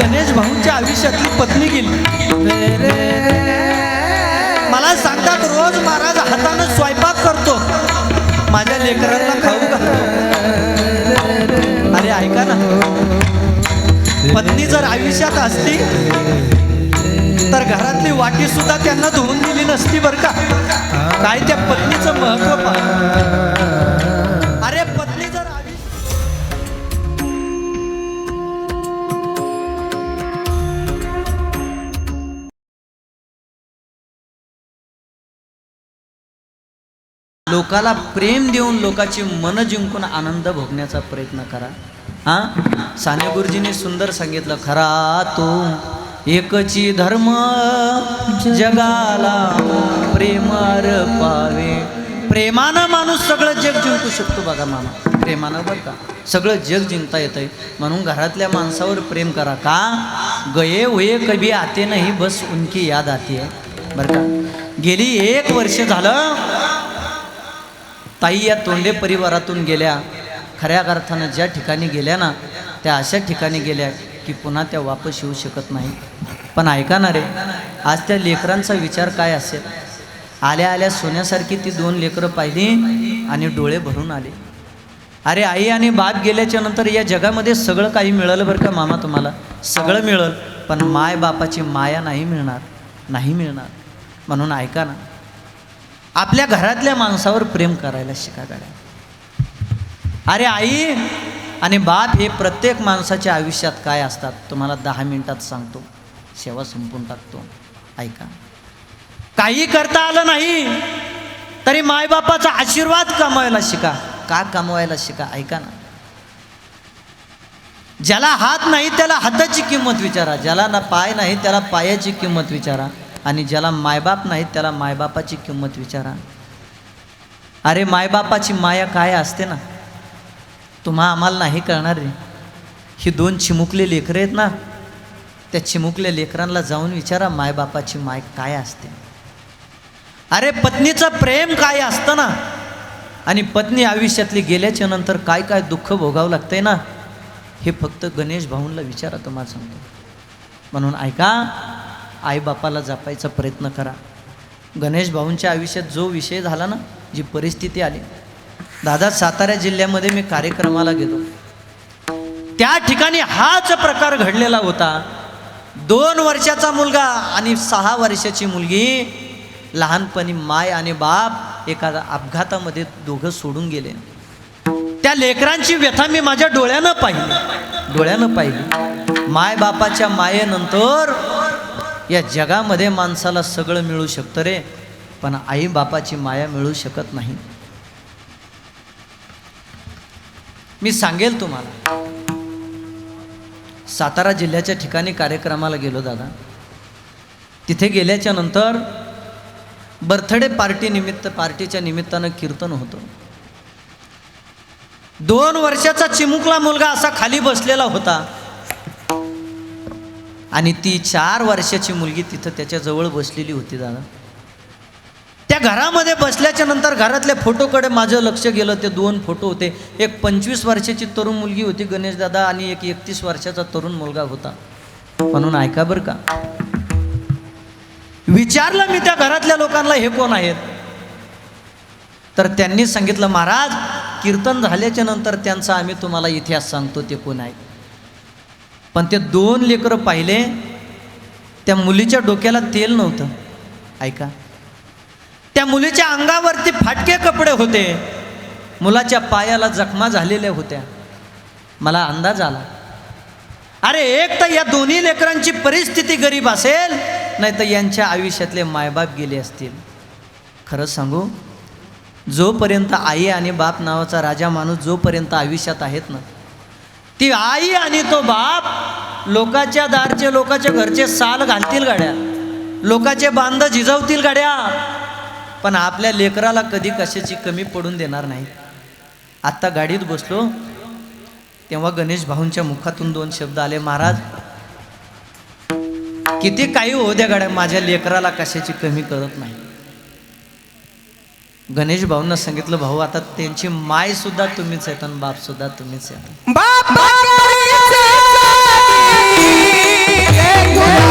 गणेश भाऊंच्या आयुष्यातली पत्नी गेली. मला सांगतात रोज महाराज हातानं स्वयंपाक करतो. माझ्या लेकरांना खाऊ घालतो अरे ऐका ना. पत्नी जर आयुष्यात असती तर घरातली वाटी सुद्धा त्यांना धुवून दिली नसती बर का? काय त्या पत्नीचं महत्त्व पहा. लोकाला प्रेम देऊन लोकाची मन जिंकून आनंद भोगण्याचा प्रयत्न करा. हा? साने गुरुजीने सुंदर सांगितलं खरा तू एकची धर्म जगाला प्रेमार पावे प्रेमानं माणूस सगळं जग जिंकू शकतो बघा मामा. प्रेमानं बरं का? सगळं जग जिंकता येतंय. म्हणून घरातल्या माणसावर प्रेम करा. का? गये हुए कभी आते नाही बस उनकी याद आती आहे बरं का? गेली एक वर्ष झालं ताई या तोंडे परिवारातून गेल्या. खऱ्या अर्थानं ज्या ठिकाणी गेल्या ना त्या अशा ठिकाणी गेल्या की पुन्हा त्या वापस येऊ शकत नाही. पण ऐका ना रे आज त्या लेकरांचा विचार काय असेल? आल्या आल्या सोन्यासारखी ती दोन लेकरं पाहिली आणि डोळे भरून आले. अरे आई आणि बाप गेल्याच्यानंतर या जगामध्ये सगळं काही मिळालं बरं का मामा तुम्हाला? सगळं मिळेल पण माय बापाची माया नाही मिळणार नाही मिळणार. म्हणून ऐका ना आपल्या घरातल्या माणसावर प्रेम करायला शिका गाड्या अरे आई आणि बाप हे प्रत्येक माणसाच्या आयुष्यात काय असतात तुम्हाला दहा मिनिटात सांगतो. सेवा संपून टाकतो. ऐका. काही करता आलं नाही तरी मायबापाचा आशीर्वाद कमवायला शिका. का कमवायला शिका? ऐका ना. ज्याला हात नाही त्याला हाताची किंमत विचारा. ज्याला ना पाय नाही त्याला पायाची किंमत विचारा. आणि ज्याला मायबाप नाही त्याला मायबापाची किंमत विचारा. अरे मायबापाची माया काय असते ना? तुम्हा आम्हाला नाही कळणार रे. ही दोन चिमुकले लेकरं आहेत ना? त्या चिमुकल्या लेकरांना जाऊन विचारा मायबापाची माय काय असते. अरे पत्नीचं प्रेम काय असतं ना? आणि पत्नी आयुष्यातली गेल्याच्यानंतर काय काय दुःख भोगावं लागतंय ना? हे फक्त गणेश भाऊंला विचारा तुम्हाला सांगतो. म्हणून ऐका आईबापाला जपायचा प्रयत्न करा. गणेश भाऊंच्या आयुष्यात जो विषय झाला ना जी परिस्थिती आली. दादा सातारा जिल्ह्यामध्ये मी कार्यक्रमाला गेलो. त्या ठिकाणी हाच प्रकार घडलेला होता. दोन वर्षाचा मुलगा आणि सहा वर्षाची मुलगी लहानपणी माय आणि बाप एखादा अपघातामध्ये दोघं सोडून गेले. त्या लेकरांची व्यथा मी माझ्या डोळ्यानं पाहिली. डोळ्यानं पाहिली. माय बापाच्या मायेनंतर या जगामध्ये माणसाला सगळं मिळू शकतं रे पण आई बापाची माया मिळू शकत नाही. मी सांगेल तुम्हाला. सातारा जिल्ह्याच्या ठिकाणी कार्यक्रमाला गेलो दादा. तिथे गेल्याच्यानंतर बर्थडे पार्टी निमित्त पार्टीच्या निमित्तानं कीर्तन होतं. दोन वर्षाचा चिमुकला मुलगा असा खाली बसलेला होता. आणि ती चार वर्षाची मुलगी तिथं त्याच्याजवळ बसलेली होती दादा. त्या घरामध्ये बसल्याच्या नंतर घरातल्या फोटोकडे माझं लक्ष गेलं. ते दोन फोटो होते. एक पंचवीस वर्षाची तरुण मुलगी होती गणेश दादा आणि एक एकतीस वर्षाचा तरुण मुलगा होता. म्हणून ऐका बरं का. विचारलं मी त्या घरातल्या लोकांना हे कोण आहेत? तर त्यांनी सांगितलं महाराज कीर्तन झाल्याच्यानंतर त्यांचा आम्ही तुम्हाला इतिहास सांगतो ते कोण आहे पण ते दोन लेकरं पाहिले त्या मुलीच्या डोक्याला तेल नव्हतं. ऐका. त्या मुलीच्या अंगावरती फाटके कपडे होते. मुलाच्या पायाला जखमा झालेल्या होत्या. मला अंदाज आला. अरे एक तर या दोन्ही लेकरांची परिस्थिती गरीब असेल नाही तर यांच्या आयुष्यातले मायबाप गेले असतील. खरं सांगू जोपर्यंत आई आणि बाप नावाचा राजा माणूस जोपर्यंत आयुष्यात आहेत ना ती आई आणि तो बाप लोकाच्या दारचे लोकाच्या घरचे साल घालतील गाड्या. लोकाचे बांध झिजवतील गाड्या. पण आपल्या लेकराला कधी कशाची कमी पडून देणार नाही. आत्ता गाडीत बसलो तेव्हा गणेश भाऊंच्या मुखातून दोन शब्द आले महाराज किती काही होऊ द्या गाड्या माझ्या लेकराला कशाची कमी करत नाही. गणेश भाऊंना सांगितलं भाऊ आता त्यांची माय सुद्धा तुम्हीच आहेत आणि बाप सुद्धा तुम्हीच आहेत. Yeah.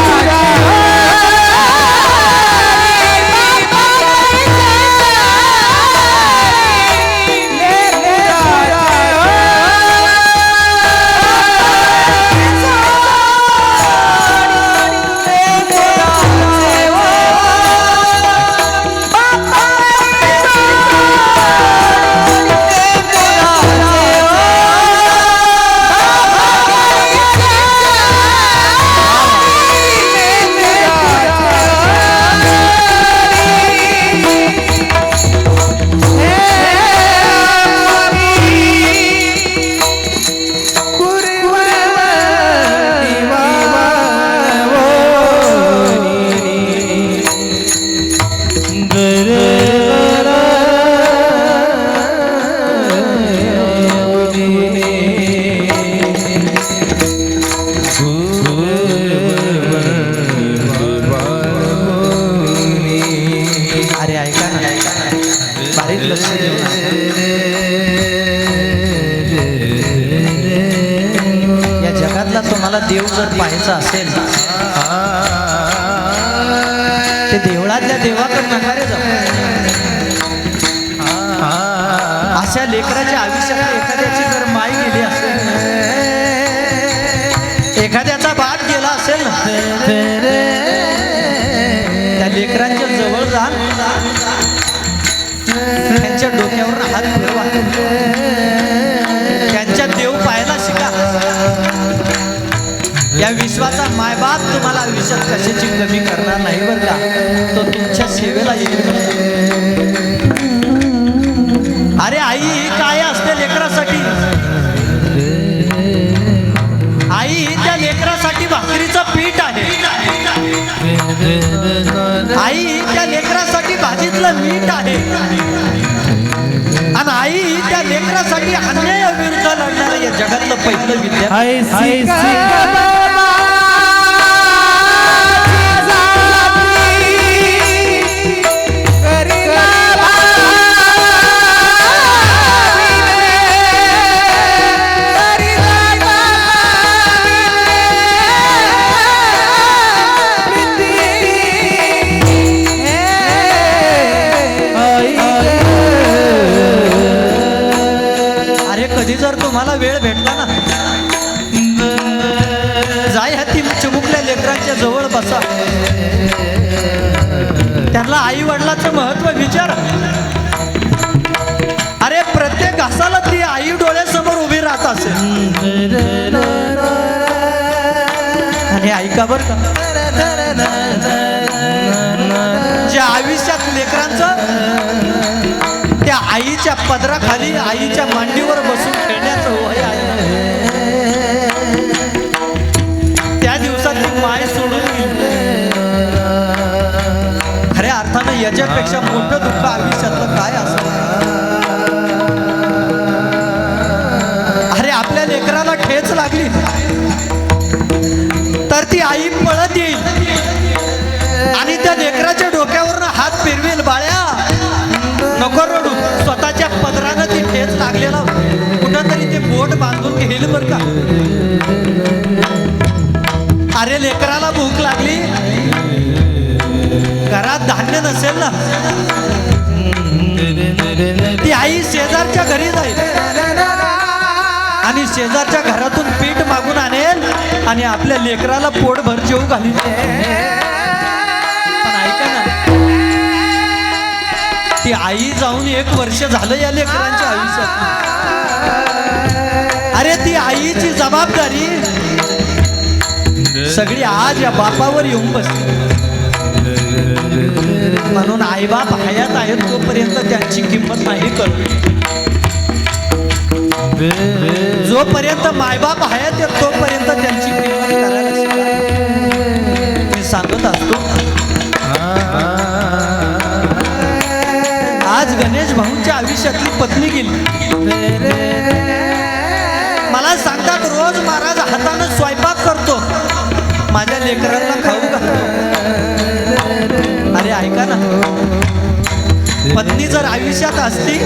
देव जर पाहायचा असेल ते देवळातल्या देवाकडे नका रे जाऊ अशा लेकराच्या आयुष्यात या विश्वाचा मायबाप तुम्हाला आयुष्यात कशाची कमी करणार नाही बरं का? तो तुमच्या सेवेला येईल अरे आई ही काय असते लेकरासाठी? आई ही त्या लेकरासाठी भाकरीचं पीठ आहे. आई ही त्या लेकरासाठी भाजीतलं मीठ आहे. आणि आई ही त्या लेकरासाठी अन्यायाविरुद्ध लढणारं या जगातलं पहिलं विद्यार्थी लेकरांच्या जवळ बसा. त्यांना आई वडिलाचं महत्त्व विचार. अरे प्रत्येक घासाला ती आई डोळ्यासमोर उभी राहत असेल. आणि ऐका बर का. ज्या आयुष्यात लेकरांचं त्या आईच्या पदराखाली आईच्या मांडीवर बसून याच्यापेक्षा मोठं दुःख आयुष्यातलं काय असं? अरे आपल्या लेकराला खेच लागली. तर ती आई पळत येईल. आणि त्या लेकराच्या डोक्यावरनं हात फिरवेल बाळ्या. नको रडू. स्वतःच्या पदरानं ती ठेच लागलेला. कुठंतरी ते बोट बांधून घेईल बरं का? अरे लेकराला भूक लागली. घरात धान्य नसेल ना. ती आई शेजारच्या घरी जाईल. आणि शेजारच्या घरातून पीठ मागून आणेल आणि आपल्या लेकराला पोटभर जेऊ घालील. पण ऐका ना. ती आई जाऊन एक वर्ष झालं या लेकरांच्या आयुष्यात. अरे ती आईची जबाबदारी सगळी आज या बापावर येऊन बसली म्हणून आईबाप हयात आहेत तोपर्यंत त्यांची किंमत नाही करू जोपर्यंत मायबाप हयात आहेत तोपर्यंत त्यांची किंमत करायला मी सांगत असतो. आज गणेश भाऊंच्या आयुष्यातली पत्नी गेली. मला सांगतात रोज महाराज हातानं स्वयंपाक करतो. माझ्या लेकरांना खाऊ घालतो. आयुष्यात असती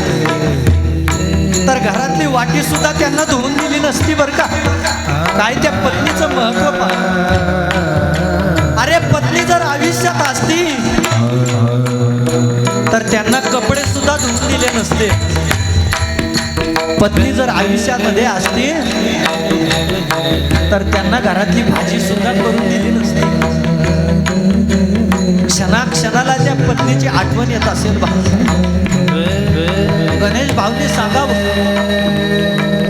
तर घरातली वाटी सुद्धा त्यांना धुवून दिली नसती बर का? काय त्या पत्नीचं महत्त्व अरे पत्नी जर आयुष्यात असती तर त्यांना कपडे सुद्धा धुवून दिले नसते. पत्नी जर आयुष्यामध्ये असती तर त्यांना घरातली भाजी सुद्धा करून दिली नसती. क्षणाक्षणाला त्या पत्नीची आठवण येत असेल बा. गणेश भाऊने सांगावं.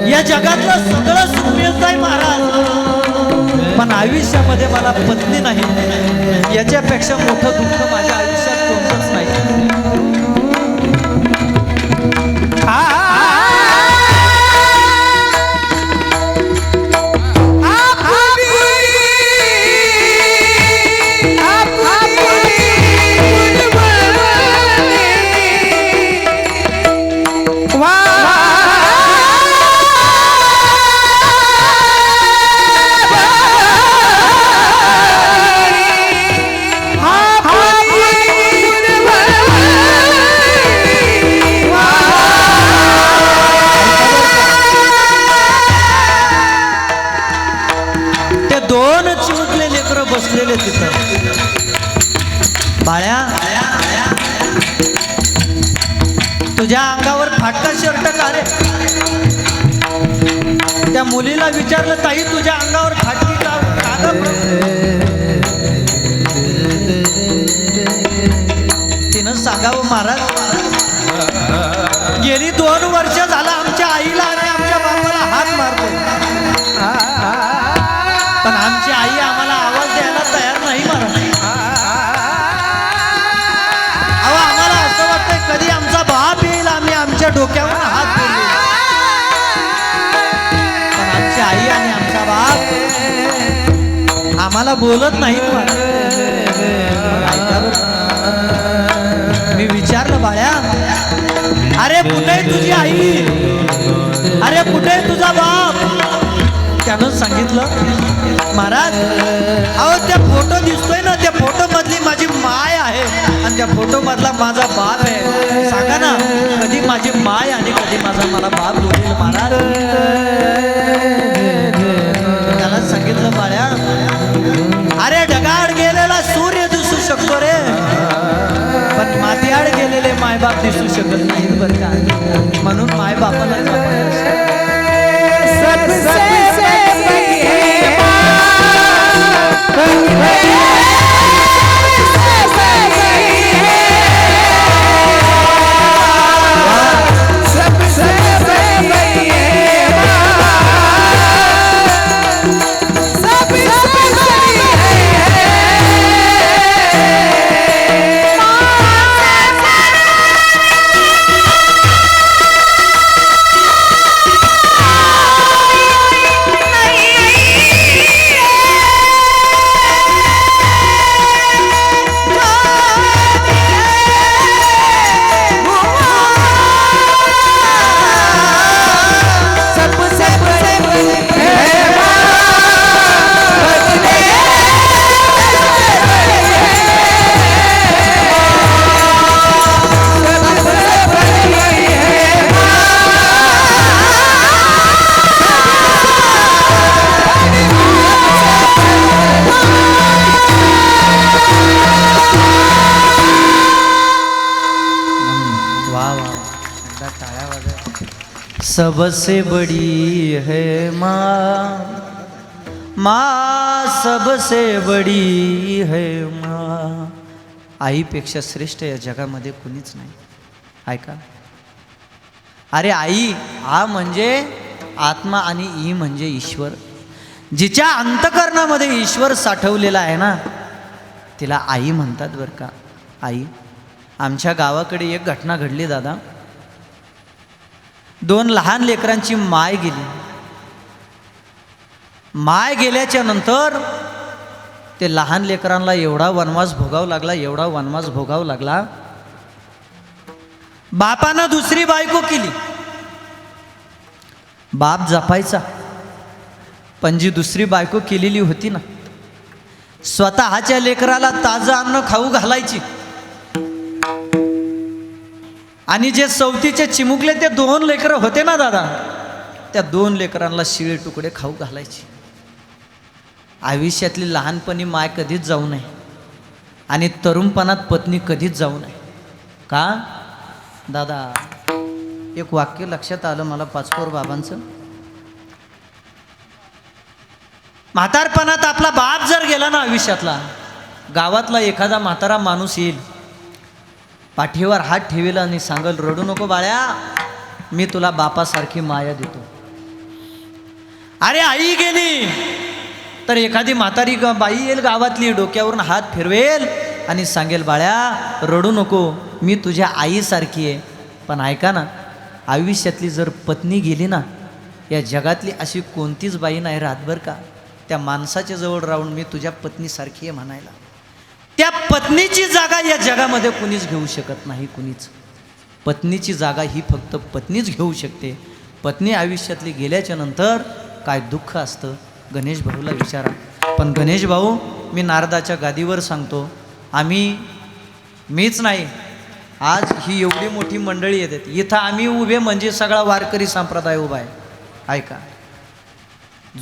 या जगातलं सगळं सुख मिळतंय महाराज. पण आयुष्यामध्ये मला पत्नी नाही. याच्यापेक्षा मोठं दुःख माझ्या आयुष्यात तुझ्या अंगावर फाटका शर्ट का रे? त्या मुलीला विचारलं ताई तुझ्या अंगावर फाटकी का तिनं सांगावं महाराज गेली दोन वर्ष झालं आमच्या आईला आणि आमच्या बाबाला हात मारतो मला बोलत नाही मी विचारलं बाळ्या अरे कुठे आहे तुझी आई? अरे कुठे आहे तुझा बाप? त्यानं सांगितलं महाराज अहो त्या फोटो दिसतोय ना त्या फोटो मधली माझी माय आहे आणि त्या फोटो मधला माझा बाप आहे. सांगा ना कधी माझी माय आणि कधी माझा मला बाप बोलेल महाराज? मायबाप दिसू शकत सबसे बड़ी है माँ। माँ सबसे बड़ी है माँ। आईपेक्षा श्रेष्ठ या जगामध्ये कुणीच नाही. ऐका. अरे आई हा म्हणजे आत्मा आणि ई म्हणजे ईश्वर. जिच्या अंतकरणामध्ये ईश्वर साठवलेला आहे ना तिला आई म्हणतात बरं का. आई आमच्या गावाकडे एक घटना घडली दादा. दोन लहान लेकरांची माय गेली. माय गेल्याच्यानंतर ते लहान लेकरांना एवढा वनवास भोगावा लागला एवढा वनवास भोगावा लागला. बापानं दुसरी बायको केली. बाप जपायचा. पण जी दुसरी बायको केलेली होती ना. स्वतःच्या लेकराला ताजं अन्न खाऊ घालायची. आणि जे चौथीचे चिमुकले ते दोन लेकरं होते ना दादा? त्या दोन लेकरांना शिळे तुकडे खाऊ घालायचे. आयुष्यातली लहानपणी माय कधीच जाऊ नये. आणि तरुणपणात पत्नी कधीच जाऊ नये. का? दादा एक वाक्य लक्षात आलं मला पाचपोर बाबांचं. म्हातारपणात आपला बाप जर गेला ना आयुष्यातला गावातला एखादा म्हातारा माणूस येईल. पाठीवर हात ठेवील आणि सांगल रडू नको बाळ्या मी तुला बापासारखी माया देतो. अरे आई गेली. तर एखादी म्हातारी बाई येईल गावातली डोक्यावरून हात फिरवेल आणि सांगेल बाळ्या रडू नको मी तुझ्या आईसारखी आहे. पण ऐका ना आयुष्यातली जर पत्नी गेली ना या जगातली अशी कोणतीच बाई नाही रातभर का. त्या माणसाच्या जवळ राहून मी तुझ्या पत्नीसारखी आहे म्हणायला. त्या पत्नीची जागा या जगामध्ये कुणीच घेऊ शकत नाही कुणीच. पत्नीची जागा ही फक्त पत्नीच घेऊ शकते. पत्नी आयुष्यातली गेल्याच्यानंतर काय दुःख असतं? गणेश भाऊला विचारा. पण गणेश भाऊ मी नारदाच्या गादीवर सांगतो आम्ही मीच नाही. आज ही एवढी मोठी मंडळी येते इथं आम्ही उभे म्हणजे सगळा वारकरी संप्रदाय उभा आहे. ऐका.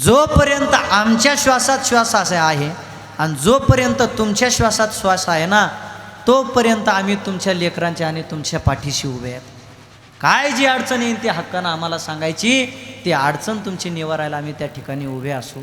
जोपर्यंत आमच्या श्वासात श्वास असे आहे आणि जोपर्यंत तुमच्या श्वासात श्वास आहे ना तोपर्यंत आम्ही तुमच्या लेकरांच्या आणि तुमच्या पाठीशी उभे आहेत. काय जी अडचण येईल ती हक्कानं आम्हाला सांगायची ती अडचण तुमची निवारायला आम्ही त्या ठिकाणी उभे असू.